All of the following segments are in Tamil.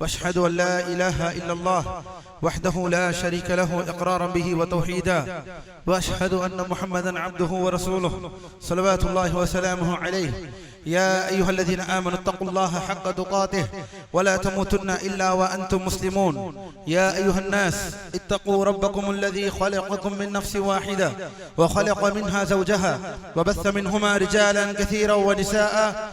وأشهد أن لا إله إلا الله وحده لا شريك له إقرارا به وتوحيدا وأشهد أن محمدا عبده ورسوله صلوات الله وسلامه عليه. يا أيها الذين آمنوا اتقوا الله حق تقاته ولا تموتن إلا وأنتم مسلمون. يا أيها الناس اتقوا ربكم الذي خلقكم من نفس واحدة وخلق منها زوجها وبث منهما رجالا كثيرا ونساء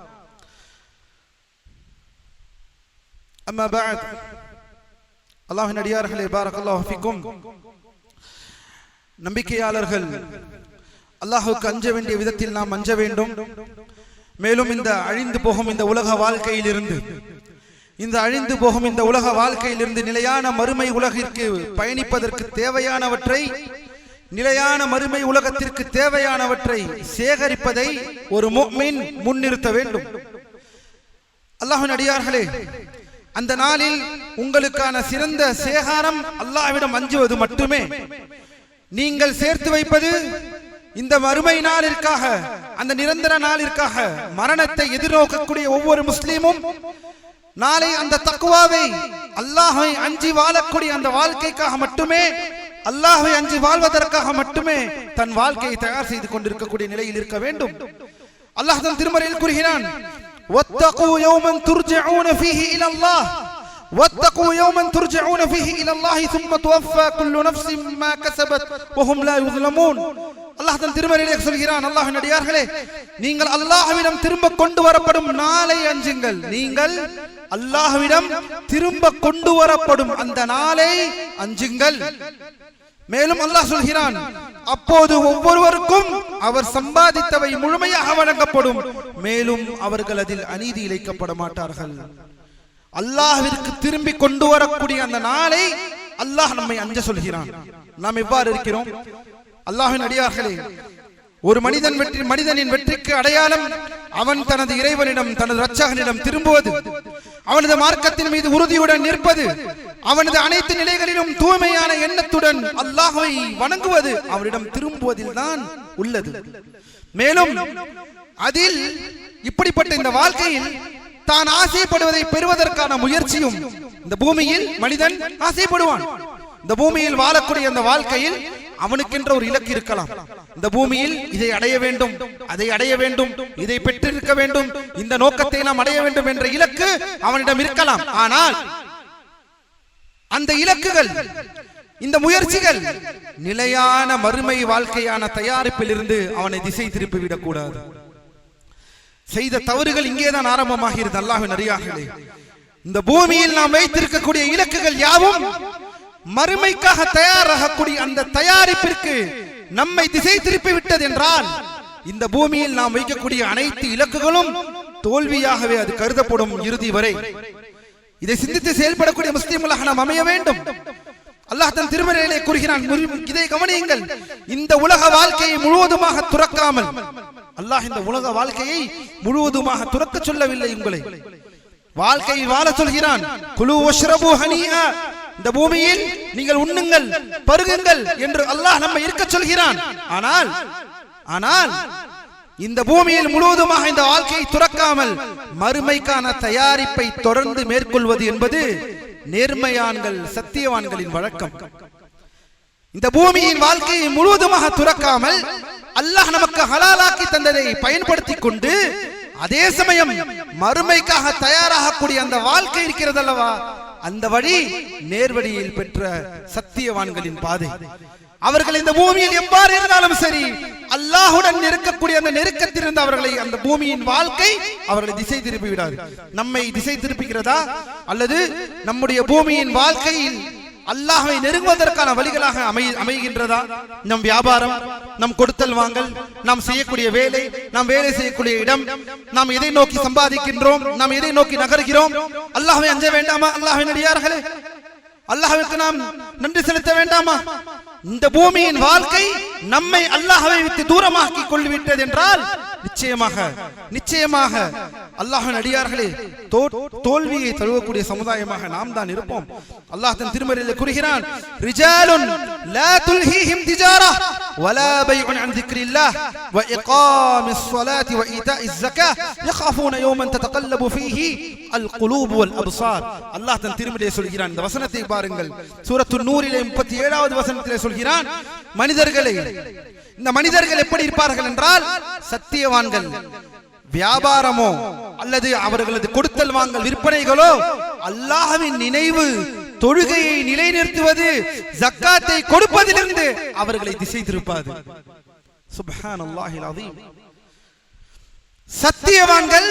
அம்மா பாத் அல்லாஹின் அடியார்களே பாரக் அல்லாஹிக்கும் நம்பிக்கையாளர்கள் அல்லாஹுக்கு அஞ்ச வேண்டிய விதத்தில் நாம் அஞ்ச வேண்டும். மேலும் இந்த அழிந்து போகும் இந்த உலக வாழ்க்கையிலிருந்து இந்த அழிந்து போகும் இந்த உலக வாழ்க்கையிலிருந்து நிலையான மறுமை உலகிற்கு பயணிப்பதற்கு தேவையானவற்றை நிலையான மறுமை உலகத்திற்கு தேவையானவற்றை சேகரிப்பதை ஒரு முன்னிறுத்த வேண்டும். அல்லாஹின் அடியார்களே அந்த நாளில் உங்களுக்கான சிறந்த சேகாரம் அல்லாஹ்விடம் அஞ்சுவது மட்டுமே. நீங்கள் சேர்த்து வைப்பது இந்த மறுமை நாளிற்காக அந்த நிரந்தர நாளிற்காக மரணத்தை எதிர்நோக்கக்கூடிய ஒவ்வொரு முஸ்லீமும் நாளை அந்த தக்குவாவை அல்லாஹை அஞ்சி வாழக்கூடிய அந்த வாழ்க்கைக்காக மட்டுமே அல்லாஹை அஞ்சி வாழ்வதற்காக மட்டுமே தன் வாழ்க்கையை தயார் செய்து கொண்டிருக்கக்கூடிய நிலையில் இருக்க வேண்டும். அல்லாஹ் தன் திருமறையில் கூறுகிறான் واتقوا يوما ترجعون فيه الى الله واتقوا يوما ترجعون فيه الى الله ثم توفى كل نفس ما كسبت وهم لا يظلمون அல்லாஹ் தன் திருமறையிலே சொல்கிறான் அல்லாஹ்வின் அடியார்களே நீங்கள் அல்லாஹ்விடம் திரும்ப கொண்டு வரப்படும் நாளை அஞ்சுங்கள் நீங்கள் அல்லாஹ்விடம் திரும்ப கொண்டு வரப்படும் அந்த நாளை அஞ்சுங்கள் மேலும் அல்லாஹ் சொல்கிறான் அப்போது ஒவ்வொருவருக்கும் அவர் சம்பாதித்தவை முழுமையாக வழங்கப்படும். மேலும் அவர்கள் அதில் அநீதி இழைக்கப்பட மாட்டார்கள். அல்லாஹிற்கு திரும்பி கொண்டு வரக்கூடிய அந்த நாளை அல்லாஹ் நம்மை அஞ்ச சொல்கிறான். நாம் எவ்வாறு இருக்கிறோம்? அல்லாஹின் அடியார்களே ஒரு மனிதன் வெற்றி மனிதனின் வெற்றிக்கு அடையாளம் அவன் தனது இறைவனிடம் தனது ரச்சகனிடம் திரும்புவது அவனது மார்க்கத்தின் மீது உறுதியுடன் நிற்பது அவனது அனைத்து நிலைகளிலும் தூய்மையான எண்ணத்துடன் அல்லாஹை வணங்குவது அவனிடம் திரும்புவதில் தான் உள்ளது. மேலும் அதில் இப்படிப்பட்ட இந்த வாழ்க்கையில் தான் ஆசைப்படுவதை பெறுவதற்கான முயற்சியும் இந்த பூமியில் மனிதன் ஆசைப்படுவான். இந்த பூமியில் வாழக்கூடிய அந்த வாழ்க்கையில் அவனுக்கென்ற ஒரு இலக்கு இருக்கலாம். இந்த பூமியில் இதை அடைய வேண்டும் அதை அடைய வேண்டும் இதை பெற்றிருக்க வேண்டும் இந்த நோக்கத்தை நாம் அடைய வேண்டும் என்ற இலக்கு அவனிடம் இருக்கலாம். ஆனால் அந்த இலக்குகள் இந்த முயற்சிகள் நிலையான மறுமை வாழ்க்கையான தயாரிப்பில் இருந்து அவனை திசை திருப்பி விடக்கூடாது செய்த தவறுகள் இங்கேதான் ஆரம்பமாகிறது அல்லாஹின் அறியார்களே இந்த பூமியில் நாம் வைத்திருக்கக்கூடிய இலக்குகள் யாவும் மறுமைக்காக தயாராகக்கூடிய அந்த தயாரிப்பிற்கு நம்மை திசை திருப்பி விட்டது என்றால் இந்த பூமியில் நாம் வைக்கக்கூடிய அனைத்து இலக்குகளும் தோல்வியாகவே அது கருதப்படும் இறுதி வரை. இதை சிந்தித்து செயல்படக்கூடிய முஸ்லீம்களாக நாம் அமைய வேண்டும். அல்லாஹ் தன் திருமறையிலே கூறுகிறான் இதை கவனியுங்கள். இந்த உலக வாழ்க்கையை முழுவதுமாக துறக்காமல். அல்லாஹ் இந்த உலக வாழ்க்கையை முழுவதுமாக துறக்க சொல்லவில்லை உங்களை. வாழ்க்கையை வாழ சொல்கிறான் குழு ஹனியா இந்த பூமியில் நீங்கள் உண்ணுங்கள் பருகுங்கள் என்று அல்லாஹ் நம்ம இருக்க சொல்கிறான். ஆனால் ஆனால் இந்த பூமியில் முழுவதுமாக இந்த வாழ்க்கையை துறக்காமல் மறுமைக்கான தயாரிப்பை தொடர்ந்து மேற்கொள்வது என்பது நேர்மையான்கள் சத்தியவான்களின் வழக்கம். இந்த பூமியின் வாழ்க்கையை முழுவதுமாக துறக்காமல் அல்லாஹ் நமக்கு ஹலாலாக்கி தந்ததை பயன்படுத்தி கொண்டு அதே சமயம் மறுமைக்காக தயாராகக்கூடிய அந்த வாழ்க்கை இருக்கிறது அல்லவா அந்த வழி நேர்வழியில் பெற்ற சத்தியவான்களின் பாதை. அவர்கள் இந்த பூமியில் எவ்வாறு இருந்தாலும் சரி அல்லாஹுடன் நெருக்கக்கூடிய அந்த நெருக்கத்தில் இருந்து அவர்களை அந்த பூமியின் வாழ்க்கை அவர்களை திசை திருப்பி விடாது. நம்மை திசை திருப்புகிறதா? அல்லது நம்முடைய பூமியின் வாழ்க்கையில் அல்லாஹை நெருங்குவதற்கான வழிகளாக அமை அமைகின்றதா? நம் வியாபாரம் நம் கொடுத்தல் வாங்கல் நாம் செய்யக்கூடிய வேலை நாம் வேலை செய்யக்கூடிய இடம் நாம் எதை நோக்கி சம்பாதிக்கின்றோம் நாம் எதை நோக்கி நகர்கிறோம்? அல்லாஹை அஞ்ச வேண்டாமா? அல்லாஹை அடியார்களே அல்லாஹுக்கு நாம் நன்றி செலுத்த வேண்டாமா? இந்த பூமியின் வாழ்க்கை நம்மை அல்லாஹ்வை விட்டு தூரமாக்கி கொள்விட்டது என்றால் நிச்சயமாக நிச்சயமாக அல்லாஹ்வின் அடியார்களே தோ- தோல்வியை தழுவக்கூடிய சமுதாயமாக நாம் தான் இருப்போம் அல்லாஹ் தன் திருமறையில் கூறுகிறான் ரிஜாலுன் லா துல்ஹீஹிம் திஜாரா வலா பைஉன் அன் திக்ரில்லாஹ் வ இகாமிஸ் ஸலாத்தி வ ஈதாஇஸ் ஸகாத் يخافون يوما تتقلب فيه القلوب والابصار அல்லாஹ் தன் திருமறையில் சொல்கிறான் இந்த வசனத்தை பாருங்கள் சூரத்து நூறிலே 37வது வசனத்திலே சொல்கிறான் மனிதர்களை இந்த மனிதர்கள் எப்படி இருப்பார்கள் என்றால் சத்தியவான்கள் வியாபாரமோ அல்லது அவர்களது கொடுத்தல் வாங்கல் விற்பனைகளோ அல்லாஹவின் நினைவு தொழுகையை நிலைநிறுத்துவது ஜக்காத்தை கொடுப்பதிலிருந்து அவர்களை திசை திருப்பாது சுப்ஹானல்லாஹில் அதீம் சத்தியவான்கள்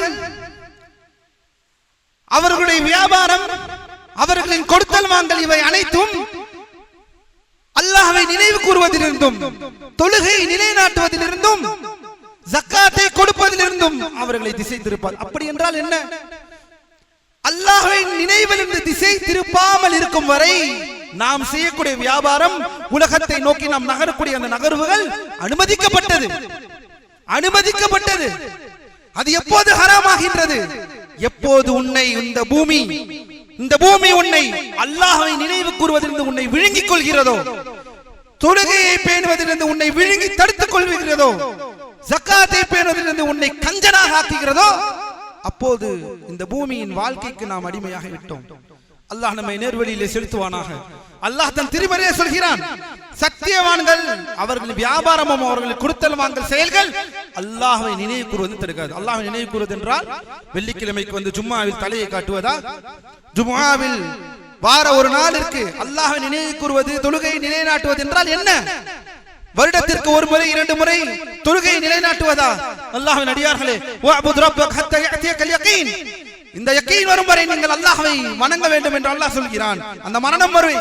அவர்களுடைய வியாபாரம் அவர்களின் கொடுத்தல் வாங்கல் இவை அனைத்தும் அல்லாஹை நினைவு கூறுவதிலிருந்தும் தொழுகையை நிலைநாட்டுவதிலிருந்தும் ஜக்காத்தை கொடுப்பதிலிருந்தும் அவர்களை திசை திருப்பார் அப்படி என்றால் என்ன? அல்லாஹ்வை நினைவிலிருந்து திசை திருப்பாமல் இருக்கும் வரை நாம் செய்யக்கூடிய வியாபாரம் உலகத்தை நோக்கி நாம் நகரக்கூடிய அந்த நகர்வுகள் அனுமதிக்கப்பட்டது. அனுமதிக்கப்பட்டது. அது எப்போது ஹராமாகின்றது? எப்போது உன்னை இந்த பூமி இந்த பூமி உன்னை அல்லாஹை நினைவு கூறுவதிலிருந்து உன்னை விழுங்கிக் கொள்கிறதோ? தொழுகையை பேணுவதிலிருந்து உன்னை விழுங்கி தடுத்துக் கொள்கிறதோ? ஜக்காத்தை பேணுவதிலிருந்து உன்னை கஞ்சனாக ஆக்குகிறதோ? அப்போது இந்த பூமியின் வாழ்க்கைக்கு நாம் அடிமையாக விட்டோம் அல்லாஹ் நம்மை நேர்வழியிலே செலுத்துவானாக. அல்லாஹ் தன் திருமறையை சொல்கிறான். சத்தியவான்கள் அவர்கள் வியாபாரமும் அவர்கள் கொடுத்தல் வாங்கல் செயல்கள் அல்லாஹ்வை நினைவு கூறுவது தடுக்காது. அல்லாஹ்வை நினைவு கூறுவது என்றால் வெள்ளிக்கிழமைக்கு வந்து ஜும்மாவில் தலையை காட்டுவதா? ஜும்மாவில் வார ஒரு நாளிற்கு அல்லாஹ்வை நினைவு கூறுவது தொழுகையை நிலைநாட்டுவது என்றால் என்ன? வருடத்திற்கு ஒரு முறை இரண்டு முறை தொழுகையை நிலைநாட்டுவதா? அல்லாஹ்வின் அடியார்களே இந்த யக்கீன் வரும் வரை நீங்கள் அல்லாஹவை வணங்க வேண்டும் என்று அல்லாஹ் சொல்கிறான். அந்த மரணம் வரை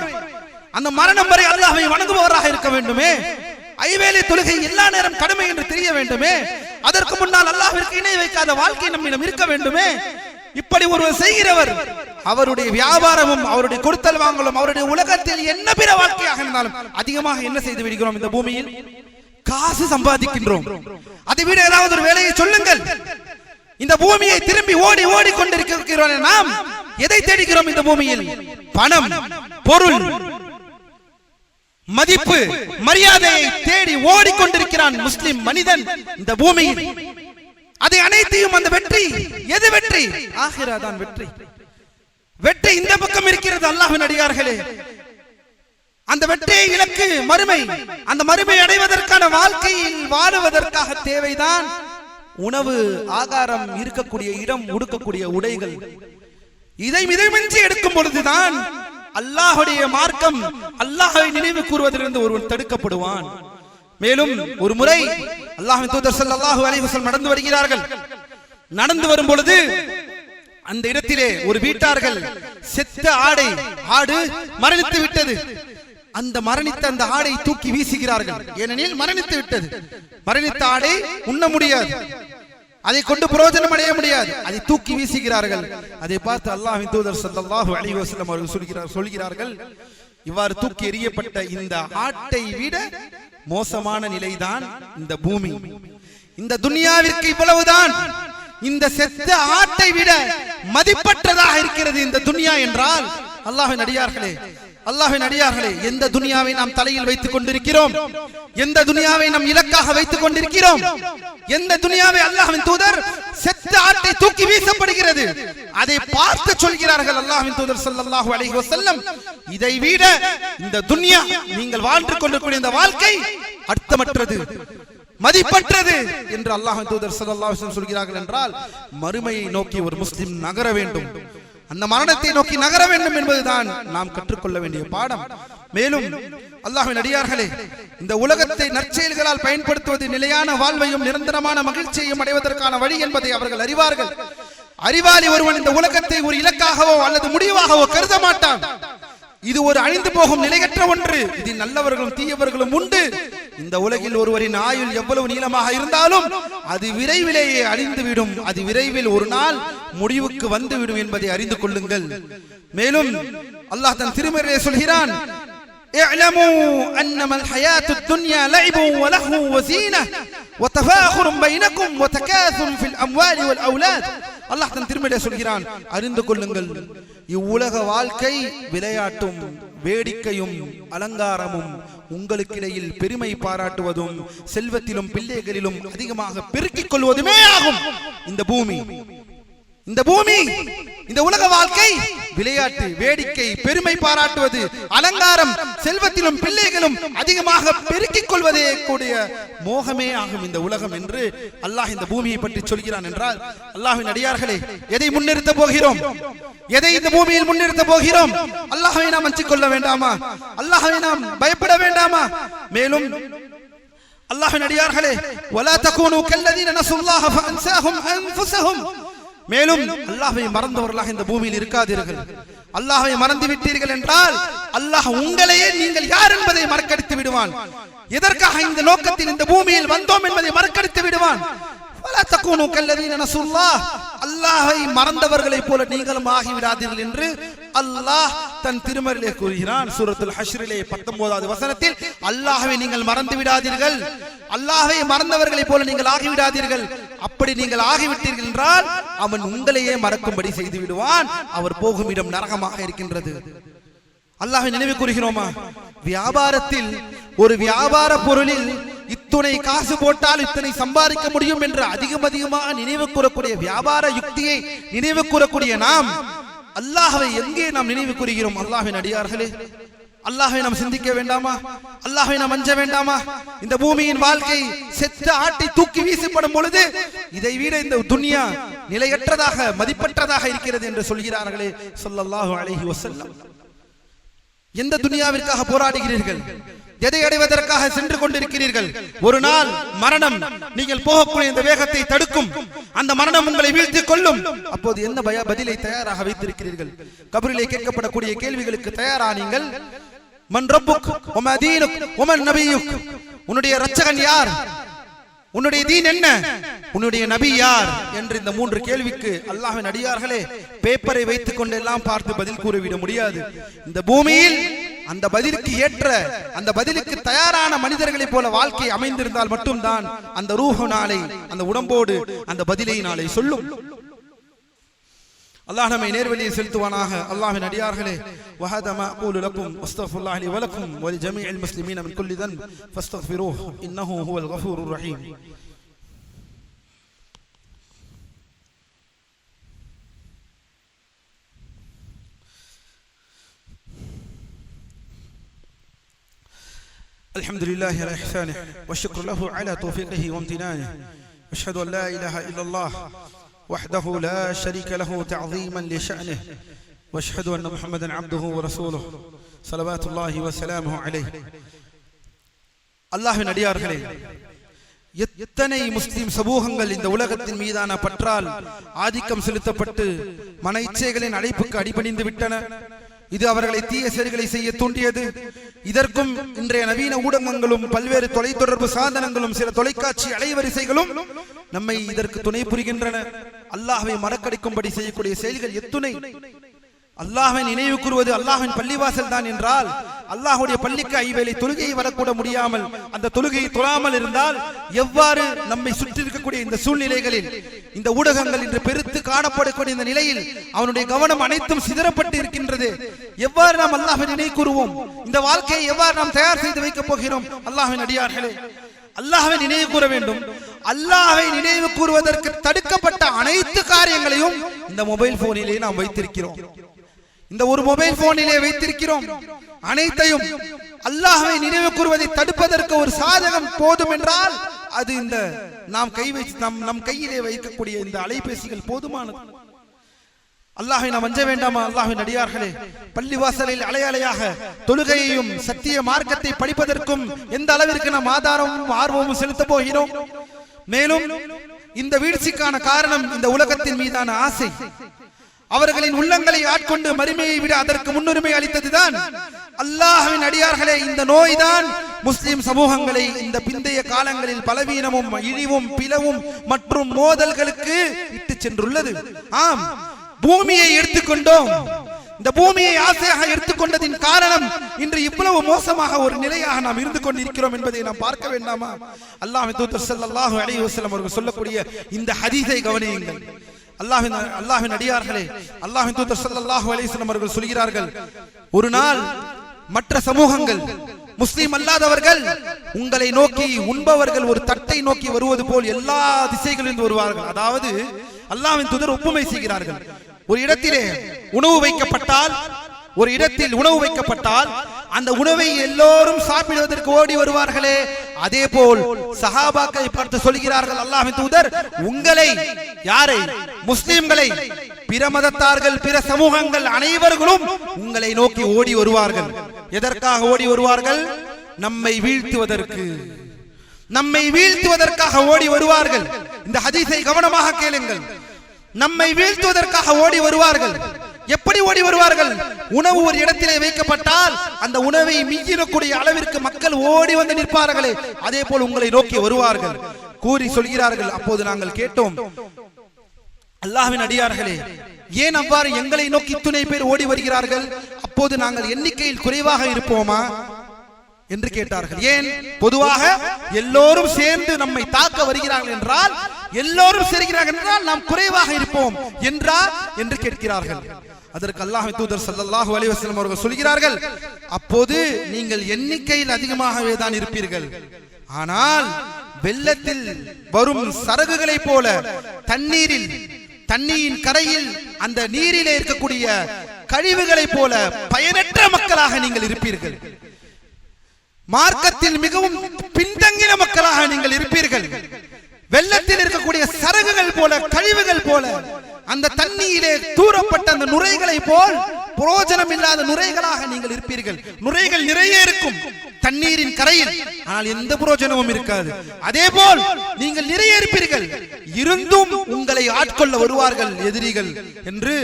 அந்த மரணம் வரை அல்லாஹவை வணங்குபவராக இருக்க வேண்டுமே. ஐவேலை தொழுகை எல்லா நேரம் கடமை என்று தெரிய வேண்டுமே. அதற்கு முன்னால் அல்லாஹிற்கு இணை வைக்காத வாழ்க்கை நம்மிடம் இருக்க வேண்டுமே. இப்படி ஒருவர் செய்கிறவர் அவருடைய வியாபாரமும் அவருடைய கொடுத்தல் வாங்கலும் அவருடைய உலகத்தில் என்ன பிற வாழ்க்கையாக இருந்தாலும் அதிகமாக என்ன செய்து விடுகிறோம் இந்த பூமியில்? காசு சம்பாதிக்கின்றோம். அதை விட ஏதாவது ஒரு வேலையை சொல்லுங்கள். இந்த பூமியை திரும்பி ஓடி ஓடி கொண்டிருக்கிறோம் நாம் எதை தேடுகிறோம் இந்த பூமியில்? பணம் பொருள் மதிப்பு மரியாதையை தேடி ஓடிக்கொண்டிருக்கிறான் முஸ்லிம் மனிதன் இந்த பூமியில். அதை அனைத்தையும் அந்த வெற்றி எது வெற்றி? ஆகிறா தான் வெற்றி. வெற்றி இந்த பக்கம் இருக்கிறது அல்லாஹின் அடியார்களே. அந்த வெற்றியை இலக்கு மறுமை அந்த மறுமை அடைவதற்கான வாழ்க்கையில் வாழுவதற்காக தேவைதான். உணவு ஆகாரம் இருக்கக்கூடிய இடம் உடுக்கக்கூடிய உடைகள். இதை மிதமின்றி எடுக்கும் பொழுதுதான் அல்லாஹுடைய மார்க்கம் அல்லாஹை நினைவு கூறுவதிலிருந்து ஒருவன் தடுக்கப்படுவான். மேலும் ஒரு முறை அல்லாஹின் தூதர் அல்லாஹு அலைவசல் நடந்து வருகிறார்கள். நடந்து வரும் பொழுது அந்த இடத்திலே ஒரு வீட்டார்கள் செத்த ஆடை ஆடு மரணித்து விட்டது. அந்த மரணித்த அந்த ஆடை தூக்கி வீசுகிறார்கள். ஏனெனில் மரணித்து விட்டது. மரணித்த ஆடை உண்ண முடியாது. அதை கொண்டு பிரயோஜனம் அடைய முடியாது. அதை தூக்கி வீசுகிறார்கள். அதை பார்த்து அல்லாஹின் தூதர் ஸல்லல்லாஹு அலைஹி வஸல்லம் அவர்கள் சொல்கிறார் சொல்கிறார்கள் இவ்வாறு தூக்கி எறியப்பட்ட இந்த ஆட்டை விட மோசமான நிலைதான் இந்த பூமி. இந்த துனியாவிற்கு இவ்வளவுதான். இந்த செத்த ஆட்டை விட மதிப்பற்றதாக இருக்கிறது இந்த துனியா என்றால் அல்லாஹின் அடியார்களே அல்லாஹின் அடியார்களே எந்த துனியாவை நாம் தலையில் வைத்துக் கொண்டிருக்கிறோம்? எந்த துனியாவை நம் இலக்காக வைத்துக் கொண்டிருக்கிறோம்? எந்த துனியாவை அல்லாஹின் தூதர் செத்த ஆட்டை தூக்கி வீசப்படுகிறது? அதை பார்த்து சொல்கிறார்கள் அல்லாஹின் தூதர் ஸல்லல்லாஹு அலைஹி வஸல்லம் இதை விட இந்த துனியா நீங்கள் வாழ்ந்து கொண்டிருக்கூடிய இந்த வாழ்க்கை அர்த்தமற்றது மதிப்பற்றது என்று அல்லாஹ் தூதர் ஸல்லல்லாஹு சொல்கிறார்கள் என்றால் மறுமையை நோக்கி ஒரு முஸ்லிம் நகர வேண்டும். அந்த மரணத்தை நோக்கி நகர வேண்டும் என்பதுதான் நாம் கற்றுக்கொள்ள வேண்டிய பாடம். மேலும் அல்லாஹின் அடியார்களே இந்த உலகத்தை நற்செயல்களால் பயன்படுத்துவது நிலையான வாழ்வையும் நிரந்தரமான மகிழ்ச்சியையும் அடைவதற்கான வழி என்பதை அவர்கள் அறிவார்கள். அறிவாளி ஒருவன் இந்த உலகத்தை ஒரு இலக்காகவோ அல்லது முடிவாகவோ கருத மாட்டான். இது ஒரு அழிந்து போகும் நிலையற்ற ஒன்று இதில் நல்லவர்களும் தீயவர்களும் உண்டு இந்த உலகில் ஒருவரின் ஆயுள் எவ்வளவு நீளமாக இருந்தாலும் அது விரைவிலேயே அழிந்துவிடும் அது விரைவில் ஒரு நாள் முடிவுக்கு வந்துவிடும் என்பதை அறிந்து கொள்ளுங்கள் மேலும் அல்லாஹ் தன் திருமறையை சொல்கிறான் اعلموا انما الحياة الدنيا لعب ولهو وزينة وتفاخر بينكم وتكاثر في الاموال والاولاد அல்லாஹ் தன் திருமறையை சொல்கிறான் அறிந்து கொள்ளுங்கள் இவ்வுலக வாழ்க்கை விளையாட்டும் வேடிக்கையும் அலங்காரமும் உங்களுக்கிடையில் பெருமை பாராட்டுவதும் செல்வத்திலும் பிள்ளைகளிலும் அதிகமாக பெருக்கிக் கொள்வதுமே ஆகும். இந்த பூமி இந்த பூமி இந்த உலக வாழ்க்கை விளையாட்டு வேடிக்கை பெருமை பாராட்டுவது அலங்காரம் செல்வத்திலும் பிள்ளைகளும் அதிகமாக பெருக்கிக் கொள்வதே கூடிய மோகமே ஆகும் இந்த உலகம் என்று அல்லாஹ் இந்த பூமியை பற்றி சொல்கிறான் என்றால் அல்லாஹின் அடியார்களே எதை முன்னிறுத்த போகிறோம்? எதை இந்த பூமியில் முன்னிறுத்த போகிறோம்? அல்லாஹை நாம் அஞ்சிக் கொள்ள வேண்டாமா? அல்லாஹை நாம் பயப்பட வேண்டாமா? மேலும் அல்லாஹின் அடியார்களே வலா தகூனு கல்லதீன நஸுல்லாஹ ஃபஅன்சாஹும் அன்ஃபுஸஹும் மேலும் அல்லாஹை மறந்தவர்களாக இந்த பூமியில் இருக்காதீர்கள். அல்லாஹை மறந்து விட்டீர்கள் என்றால் அல்லாஹ் உங்களையே நீங்கள் யார் என்பதை மறக்கடித்து விடுவான். எதற்காக இந்த நோக்கத்தில் இந்த பூமியில் வந்தோம் என்பதை மறக்கடித்து விடுவான். அல்லாஹை தகூனு மறந்தவர்களைப் போல நீங்களும் ஆகிவிடாதீர்கள் என்று அல்லாஹ் தன் திருமறையிலே கூறுகிறான். சூரத்துல் ஹஷ்ரிலே 19வது வசனத்தில் அல்லாஹை நீங்கள் மறந்து விடாதீர்கள் அல்லாஹை மறந்தவர்களைப் போல நீங்கள் ஆகிவிடாதீர்கள். அப்படி நீங்கள் ஆகிவிட்டீர்கள் என்றால் அவன் உங்களையே மறக்கும்படி செய்து விடுவான் அவர் போகும் இடம் நரகமாக இருக்கின்றது. அல்லாஹ்வை நினைவு கூறுகிறோமா? வியாபாரத்தில் ஒரு வியாபார பொருளில் இத்துணை காசு போட்டால் இத்தனை சம்பாதிக்க முடியும் என்று அதிகம் அதிகமாக நினைவு கூறக்கூடிய வியாபார யுக்தியை நினைவு கூறக்கூடிய நாம் அல்லாஹவை எங்கே நாம் நினைவு கூறுகிறோம்? அல்லாஹின் அடியார்களே அல்லாஹை நாம் சிந்திக்க வேண்டாமா? அல்லாஹை நாம் அஞ்ச வேண்டாமா? இந்த பூமியின் வாழ்க்கை செத்து ஆட்டை தூக்கி வீசப்படும் பொழுது இதை விட இந்த துன்யா நிலையற்றதாக மதிப்பற்றதாக இருக்கிறது என்று சொல்கிறார்களே சொல்லல்லாஹு அழகி வசல்லம் எந்த துனியாவிற்காக போராடுகிறீர்கள்? எதை அடைவதற்காக சென்று கொண்டிருக்கிறீர்கள்? ஒரு நாள் மரணம் நீங்கள் போகக்கூடிய இந்த வேகத்தை தடுக்கும். அந்த மரணம் உங்களை வீழ்த்திக் கொள்ளும். அப்போது என்ன பய பதிலை தயாராக வைத்திருக்கிறீர்கள்? கபரிலே கேட்கப்படக்கூடிய கேள்விகளுக்கு தயாரா நீங்கள்? மன் ரப்புக் உம தீனுக் உமன் நபியுக் உன்னுடைய ரச்சகன் யார்? உன்னுடைய தீன் என்ன? உன்னுடைய நபி யார்? என்று இந்த மூன்று கேள்விக்கு அல்லாஹ்வின் அடியார்களே பேப்பரை வைத்துக் கொண்டெல்லாம் பார்த்து பதில் கூறிவிட முடியாது. இந்த பூமியில் அந்த பதிலுக்கு ஏற்ற அந்த பதிலுக்கு தயாரான மனிதர்களைப் போல வாழ்க்கை அமைந்திருந்தால் மட்டும்தான் அந்த ரூஹு நாளை அந்த உடம்போடு அந்த பதிலை நாளை சொல்லும். அல்லாஹ் நம்மை நேர்வழியை செலுத்துவானாக அல்லாஹ்வின் அடியார்களே وهذا ما اقول لكم واستغفر الله لي ولكم ولجميع المسلمين من كل ذنب فاستغفروه انه هو الغفور الرحيم الحمد لله على إحسانه والشكر له على توفيقه وامتنانه أشهد أن لا إله إلا الله وحده لا شريك له تعظيما لشأنه واشهد أن محمدا عبده ورسوله صلوات الله وسلامه عليه அல்லாஹ்வின் அடியார்களே எத்தனை முஸ்லிம் சமூகங்கள் இந்த உலகத்தின் மீதான பற்றால் ஆதிக்கம் செலுத்தப்பட்டு மன இச்சைகளின் அழைப்புக்கு அடிபணிந்து விட்டன இது அவர்களை தீய செயல்களை செய்ய தூண்டியது. இதற்கும் இன்றைய நவீன ஊடகங்களும் பல்வேறு தொலைத்தொடர்பு சாதனங்களும் சில தொலைக்காட்சி அலைவரிசைகளும் நம்மை இதற்கு துணை புரிகின்றன. அல்லாஹை மறக்கடிக்கும்படி செய்யக்கூடிய செயல்கள் எத்துணை. அல்லாஹ்வை நினைவு கூறுவது அல்லாஹின் பள்ளிவாசல் தான் என்றால் அல்லாஹுடைய பள்ளிக்கு ஐவேளை தொழுகையை வரக்கூட முடியாமல் அந்த தொழுகையை தொழாமல் இருந்தால் எவ்வாறு நம்மை சுற்றி இருக்கக்கூடிய இந்த சூழ்நிலைகளில் இந்த ஊடகங்கள் இன்று பெருத்து காணப்படக்கூடிய இந்த நிலையில் அவனுடைய கவனம் அனைத்தும் சிதறப்பட்டு இருக்கின்றது. எவ்வாறு நாம் அல்லாஹை நினைவு கூறுவோம்? இந்த வாழ்க்கையை எவ்வாறு நாம் தயார் செய்து வைக்கப் போகிறோம்? அல்லாஹின் அடியார்களே அல்லாஹை நினைவு கூற வேண்டும். அல்லாஹை நினைவு கூறுவதற்கு தடுக்கப்பட்ட அனைத்து காரியங்களையும் இந்த மொபைல் போனிலே நாம் வைத்திருக்கிறோம். இந்த ஒரு மொபைல் போனிலே வைத்திருக்கிறோம். அனைத்தையும் அல்லாஹை நினைவு கூறுவதை தடுப்பதற்கு ஒரு சாதகம் போதும் என்றால் அது இந்த நாம் கை வைத்து நம் நம் கையிலே வைக்கக்கூடிய இந்த அலைபேசிகள் போதுமானது. அல்லாஹை நாம் அஞ்ச வேண்டாமா? அல்லாஹின் அடியார்களே பள்ளிவாசலில் அலையலையாக தொழுகையையும் சத்திய மார்க்கத்தை படிப்பதற்கும் எந்த அளவிற்கு நாம் ஆதாரமும் ஆர்வமும் செலுத்த போகிறோம்? மேலும் இந்த வீழ்ச்சிக்கான காரணம் இந்த உலகத்தின் மீதான ஆசை. அவர்களின் உள்ளங்களை ஆட்கொண்டு மறுமையை விட அதற்கு முன்னுரிமை அளித்ததுதான் அல்லாஹின் அடியார்களே இந்த நோய்தான் முஸ்லிம் சமூகங்களை இந்த பிந்தைய காலங்களில் பலவீனமும் இழிவும் பிளவும் மற்றும் மோதல்களுக்கு இட்டு சென்றுள்ளது. ஆம் பூமியை எடுத்துக்கொண்டோம். இந்த பூமியை ஆசையாக எடுத்துக்கொண்டதின் காரணம் இன்று இவ்வளவு மோசமாக ஒரு நிலையாக நாம் இருந்து கொண்டிருக்கிறோம் என்பதை நாம் பார்க்க வேண்டாமா? அல்லாஹ் அலி ஸல்லல்லாஹு அவர்கள் சொல்லக்கூடிய இந்த ஹதீஸை கவனியுங்கள். அல்லாஹின் அல்லாஹின் அடியார்களே அல்லாஹின் தூதர் ஸல்லல்லாஹு அலிஸ்லம் அவர்கள் சொல்கிறார்கள் ஒரு நாள் மற்ற சமூகங்கள் முஸ்லீம் அல்லாதவர்கள் உங்களை நோக்கி உண்பவர்கள் ஒரு தட்டை நோக்கி வருவது போல் எல்லா திசைகளிலிருந்து வருவார்கள். அதாவது அல்லாவின் தூதர் ஒப்புமை செய்கிறார்கள். ஒரு இடத்திலே உணவு வைக்கப்பட்டால் ஒரு இடத்தில் உணவு வைக்கப்பட்டால் அந்த உணவை எல்லோரும் சாப்பிடுவதற்கு ஓடி வருவார்களே. அதே போல் சஹாபாக்களை பார்த்து சொல்கிறார்கள் அல்லாஹ்வின் தூதர் உங்களை யாரை? முஸ்லிம்களை? பிற மதத்தார்கள் பிற சமூகங்கள் அனைவர்களும் உங்களை நோக்கி ஓடி வருவார்கள். எதற்காக ஓடி வருவார்கள்? நம்மை வீழ்த்துவதற்கு. நம்மை வீழ்த்துவதற்காக ஓடி வருவார்கள். இந்த ஹதீஸை கவனமாக கேளுங்கள். நம்மை வீழ்த்துவதற்காக ஓடி வருவார்கள். எப்படி ஓடி வருவார்கள்? உணவு ஒரு இடத்திலே வைக்கப்பட்டால் அந்த உணவை மிஞ்சிடக்கூடிய அளவிற்கு மக்கள் ஓடி வந்து நிற்பார்களே. அதே போல் உங்களை நோக்கி வருவார்கள். கூறி சொல்கிறார்கள் அப்போது நாங்கள் கேட்டோம் அல்லாஹின் அடியார்களே ஏன் அவ்வாறு எங்களை நோக்கி துணை பேர் ஓடி வருகிறார்கள்? அப்போது நாங்கள் எண்ணிக்கையில் குறைவாக இருப்போமா? என்று கேட்டார்கள். ஏன்? பொதுவாக எல்லோரும் சேர்ந்து நம்மை தாக்க வருகிறார்கள் என்றால் எல்லோரும் சேர்கிறார்கள் என்றால் நாம் குறைவாக இருப்போம் என்றா? என்று கேட்கிறார்கள். அதற்கு அல்லாஹ் தூதர் சல்லாஹூ அலைஹி அவர்கள் சொல்கிறார்கள் அப்போது நீங்கள் எண்ணிக்கையில் அதிகமாகவே தான் இருப்பீர்கள். ஆனால் வெள்ளத்தில் வரும் சரகுகளைப் போல தண்ணீரில் தண்ணீரின் கரையில் அந்த நீரிலே இருக்கக்கூடிய கழிவுகளை போல பயனற்ற மக்களாக நீங்கள் இருப்பீர்கள். மார்க்கத்தில் மிகவும் பின்தங்கின மக்களாக நீங்கள் இருப்பீர்கள். வெள்ளத்தில் இருக்கக்கூடிய சரகுகள் போல கழிவுகள் போல அந்த தண்ணியிலே தூரப்பட்ட அந்த நுரைகளை போல் புரோஜனம் இல்லாத நுரைகளாக நீங்கள் இருப்பீர்கள். நுரைகள் நிறைய இருக்கும் தண்ணீரின் கரையில். ஆனால் எந்த புரோஜனமும் இருக்காது. அதே போல் நீங்கள் நிறைய இருப்பீர்கள். இருந்தும் உங்களை ஆட்கொள்ள வருவார்கள் எதிரிகள் என்று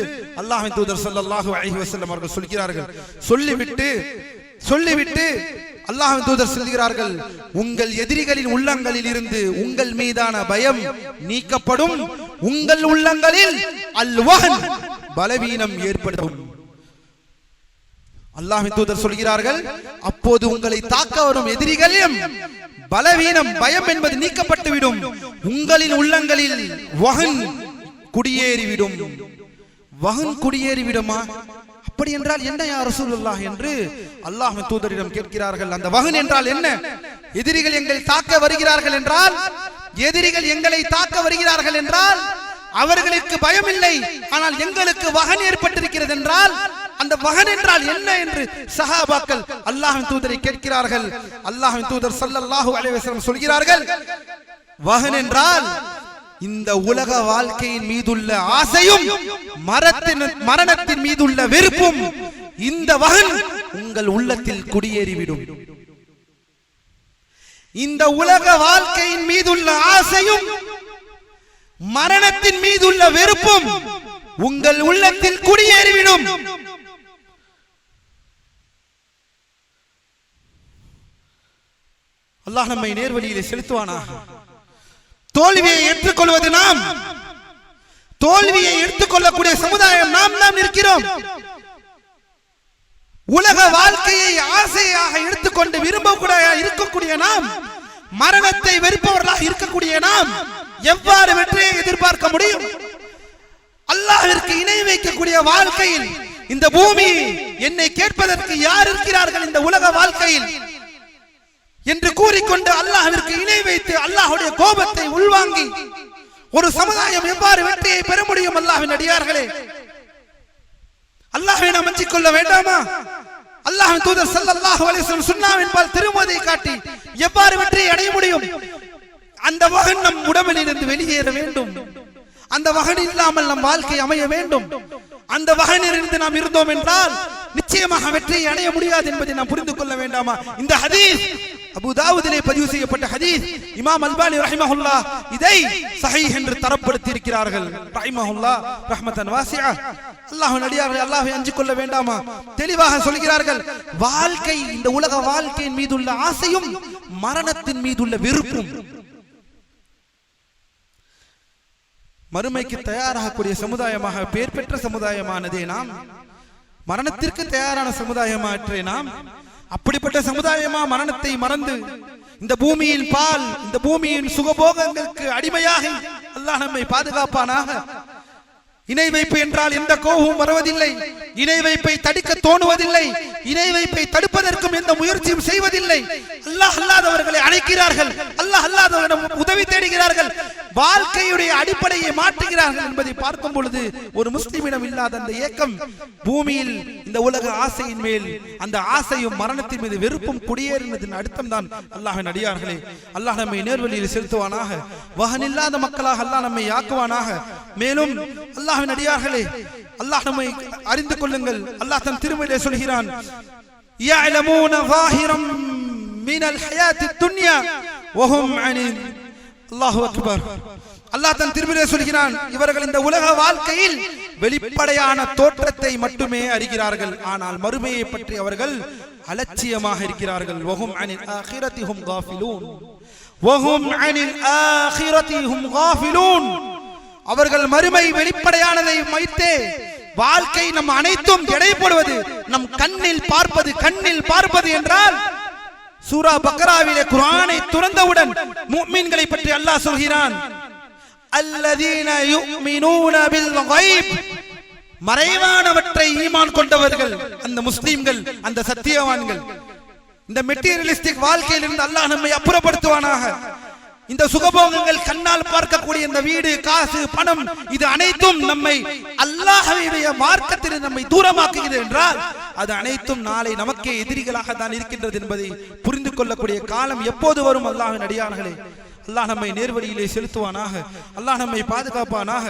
அல்லாஹ்வின் தூதர் சல்லாஹூ அலைஹி வசல்லம் அவர்கள் சொல்கிறார்கள். சொல்லிவிட்டு சொல்லிவிட்டு அல்லாஹ் தூதர் சொல்கிறார்கள் உங்கள் எதிரிகளின் உள்ளங்களில் இருந்து உங்கள் மீதான பயம் நீக்கப்படும். உங்கள் உள்ளங்களில் அல்வகன் பலவீனம் ஏற்படும். அல்லாஹின் தூதர் சொல்கிறார்கள் அப்போது உங்களை தாக்க வரும் எதிரிகளையும் பலவீனம் பயம் என்பது நீக்கப்பட்டுவிடும். உங்களின் உள்ளங்களில் வகன் குடியேறிவிடும். வகன் குடியேறிவிடுமா? அப்படி என்றால் என்ன யா ரசூலுல்லாஹ் என்று அல்லாஹ் தூதரிடம் கேட்கிறார்கள். அந்த வகன் என்றால் என்ன? எதிரிகள் எங்களை தாக்க வருகிறார்கள் என்றால் எதிரிகள் எங்களை தாக்க வருகிறார்கள் என்றால் அவர்களுக்கு பயம் இல்லை. ஆனால் எங்களுக்கு வகன் ஏற்பட்டிருக்கிறது என்றால் அந்த மகன் என்றால் என்ன என்று சஹாபாக்கள் அல்லாஹின் தூதரை கேட்கிறார்கள். அல்லாஹின் தூதர் ஸல்லல்லாஹு அலைவசம் சொல்கிறார்கள் வகன் என்றால் இந்த உலக வாழ்க்கையின் மீதுள்ள ஆசையும் மரத்தின் மரணத்தின் மீதுள்ள வெறுப்பும் இந்த வகன் உங்கள் உள்ளத்தில் குடியேறிவிடும். இந்த உலக வாழ்க்கையின் மீதுள்ள ஆசையும் மரணத்தின் மீதுள்ள வெறுப்பும் உங்கள் உள்ளத்தில் குடியேறிவிடும். அல்லாஹ் நம்மை நேர்வழியிலே செலுத்துவானாக. தோல்வியை ஏற்றுக்கொள்வது நாம். தோல்வியை எடுத்துக்கொள்ளக்கூடிய சமுதாயம் நாம் நாம் இருக்கிறோம். உலக வாழ்க்கையை ஆசையாக எடுத்துக்கொண்டு விரும்பக்கூடிய இருக்கக்கூடிய நாம்? மரணத்தை வெறுப்பவர்களாக இருக்கக்கூடிய நாம்? எவ்வாறு வெற்றியை எதிர்பார்க்க முடியும்? அல்லாவிற்கு இணை வைக்கக்கூடிய வாழ்க்கையில் இந்த பூமி என்னை கேட்பதற்கு யார் இருக்கிறார்கள் இந்த உலக வாழ்க்கையில்? என்று கூறிக்கொண்டு அல்லாஹிற்கு இணை வைத்து அல்லாஹுடைய கோபத்தை உள்வாங்கி ஒரு சமுதாயம் எவ்வாறு வெற்றியை பெற முடியும் அல்லாஹின் அடியார்களே? அல்லாஹை நாம் அஞ்சிக் கொள்ள வேண்டாமா? அல்லாஹின் தூதர் ஸல்லல்லாஹு அலைஹி வஸல்லம் சுன்னாவின் பால் திருமதியை காட்டி எவ்வாறு வெற்றியை அடைய முடியும்? அந்த வகன் நம் உடம்பில் இருந்து வெளியேற வேண்டும். அந்த வகன் இல்லாமல் நம் வாழ்க்கை அமைய வேண்டும். அந்த வகனிலிருந்து நாம் இருந்தோம் என்றால் நிச்சயமாக வெற்றியை அடைய முடியாது என்பதை நாம் புரிந்து கொள்ள வேண்டாமா? இந்த ஹதீஸ் அபுதாவுதிலே பதிவு செய்யப்பட்ட ஹதீஸ் இமாம் அல்பானி ரஹிமஹுல்லா இதை சஹி என்று தரப்படுத்தி இருக்கிறார்கள் ரஹிமஹுல்லா ரஹ்மத்தன் வாசியா. அல்லாஹ் நடிகார்கள் அல்லாஹை அஞ்சு கொள்ள வேண்டாமா? தெளிவாக சொல்கிறார்கள் வாழ்க்கை இந்த உலக வாழ்க்கையின் மீதுள்ள ஆசையும் மரணத்தின் மீதுள்ள வெறுப்பும். மறுமைக்கு தயாராகக்கூடிய சமுதாயமாக பெயர் பெற்ற சமுதாயமானதே நாம். மரணத்திற்கு தயாரான சமுதாயமாற்றே நாம். அப்படிப்பட்ட சமுதாயமா மரணத்தை மறந்து இந்த பூமியின் பால் இந்த பூமியின் சுகபோகங்களுக்கு அடிமையாக அல்லாஹ் நம்மை பாதுகாப்பானாக. இணை வைப்பு என்றால் எந்த கோபமும் வருவதில்லை. இணை வைப்பை தடுக்க தோணுவதில்லை. இணை வைப்பை தடுப்பதற்கும் எந்த முயற்சியும் செய்வதில்லை. அல்லாஹ் அல்லாதவர்களை அழைக்கிறார்கள் அல்லாஹ் அல்லாதவரிடம் உதவி தேடுகிறார்கள். வாழ்க்கையுடைய அடிப்படையை மாற்றுகிறார்கள் என்பதை பார்க்கும் பொழுது ஒரு முஸ்லிமிடம் இல்லாத அந்த ஏக்கம் பூமியில் இந்த உலக ஆசையின் மேல் அந்த ஆசையும் மரணத்தின் மீது வெறுப்பும் குடியேறினதின் அர்த்தம் தான் அல்லாஹின் அடியார்களே. அல்லாஹ் நம்மை நேர்வழியில் செலுத்துவானாக. வகனில்லாத மக்களாக அல்லாஹ் நம்மை ஆக்குவானாக. மேலும் அல்லாஹின் அடியார்களே அல்லாஹ் நம்மை அறிந்து கொள்ளுங்கள். அல்லாஹ் தன் திருமலை சொல்கிறான் அல்லாஹ் தன் திருமலை சொல்கிறான் இவர்கள் இந்த உலக வாழ்க்கையில் வெளிப்படையான தோற்றத்தை மட்டுமே அறிகிறார்கள். ஆனால் மறுமையை பற்றி அவர்கள் அலட்சியமாக இருக்கிறார்கள். அவர்கள் மறுமை வெளிப்படையானதை வைத்தே வாழ்க்கை நம் அனைத்தும் எடைப்படுவது நம் கண்ணில் பார்ப்பது கண்ணில் பார்ப்பது என்றால் சூரா பக்ராவிலே குரானை துறந்தவுடன் முஃமின்களை பற்றி அல்லாஹ் சொல்கிறான். அல்லதீன யுமினூன பில் கைப் மறைவானவற்றை ஈமான் கொண்டவர்கள் அந்த முஸ்லிம்கள் அந்த சத்தியவான்கள். இந்த மெட்டீரியலிஸ்டிக் வாழ்க்கையிலிருந்து அல்லாஹ் நம்மை அப்புறப்படுத்துவானாக. இந்த சுகபோகங்கள் கண்ணால் பார்க்கக்கூடிய இந்த வீடு காசு பணம் இது அனைத்தும் நம்மை அல்லாஹ்வுடைய மார்க்கத்தில் நம்மை தூரமாக்குகிறது என்றால் அது அனைத்தும் நாளை நமக்கே எதிரிகளாக தான் இருக்கின்றது என்பதை புரிந்து கொள்ளக்கூடிய காலம் எப்போது வரும் அல்லாஹின் அடியார்களே? அல்லாஹ் நம்மை நேர்வழியிலே செலுத்துவானாக. அல்லாஹ் நம்மை பாதுகாப்பானாக.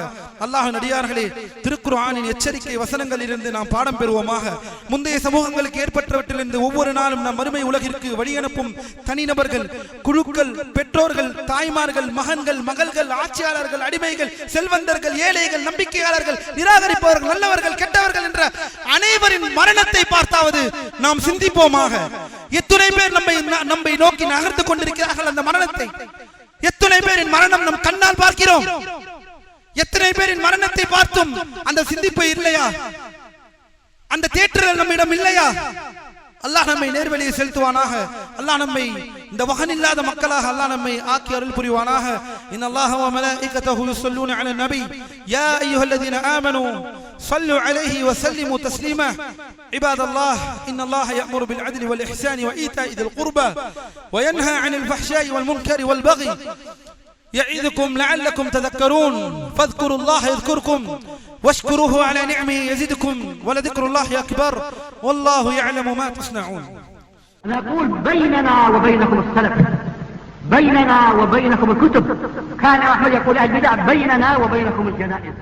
அல்லாஹ் நடிகார்களே திருக்குர்ஆனின் எச்சரிக்கை வசனங்களிலிருந்து நாம் பாடம் பெறுவோமாக. முந்தைய சமூகங்களுக்கு ஏற்பட்டவற்றிலிருந்து ஒவ்வொரு நாளும் நம் மறுமை உலகிற்கு வழி அனுப்பும் தனிநபர்கள் குழுக்கள் பெற்றோர்கள் தாய்மார்கள் மகன்கள் மகள்கள் ஆட்சியாளர்கள் அடிமைகள் செல்வந்தர்கள் ஏழைகள் நம்பிக்கையாளர்கள் நிராகரிப்பவர்கள் நல்லவர்கள் கெட்டவர்கள் என்ற அனைவரின் மரணத்தை பார்த்தாவது நாம் சிந்திப்போமாக. எத்துணை பேர் நம்மை நம்மை நோக்கி நகர்ந்து கொண்டிருக்கிறார்கள் அந்த மரணத்தை. எத்தனை பேரின் மரணம் நம் கண்ணால் பார்க்கிறோம்? எத்தனை பேரின் மரணத்தை பார்த்தும் அந்த சிந்திப்பு இல்லையா? அந்த தேட்டர்கள் நம்மிடம் இல்லையா? அல்லாஹ் நம்மை நேர்வழியை செலுத்துவானாக அல்லாஹ் நம்மை இந்த வகன் இல்லாத மக்களாக அல்லாஹ் நம்மை ஆக்கி அருள் புரிவானாக இன் அல்லாஹ் வ மலாயிகத்தஹு யுஸல்லூன அலா நபி யா அய்யுஹல்லதீன ஆமனூ صلوا عليه وسلموا تسليما عباد الله إن الله يأمر بالعدل والإحسان وإيتاء ذي القربى وينهى عن الفحشاء والمنكر والبغي يعظكم لعلكم تذكرون. فاذكروا الله يذكركم. واشكروه على نعمه يزدكم. ولذكر الله أكبر. والله يعلم ما تصنعون. نقول بيننا وبينكم السلف. بيننا وبينكم الكتب. كان أحمد يقول البدع بيننا وبينكم الجنائز.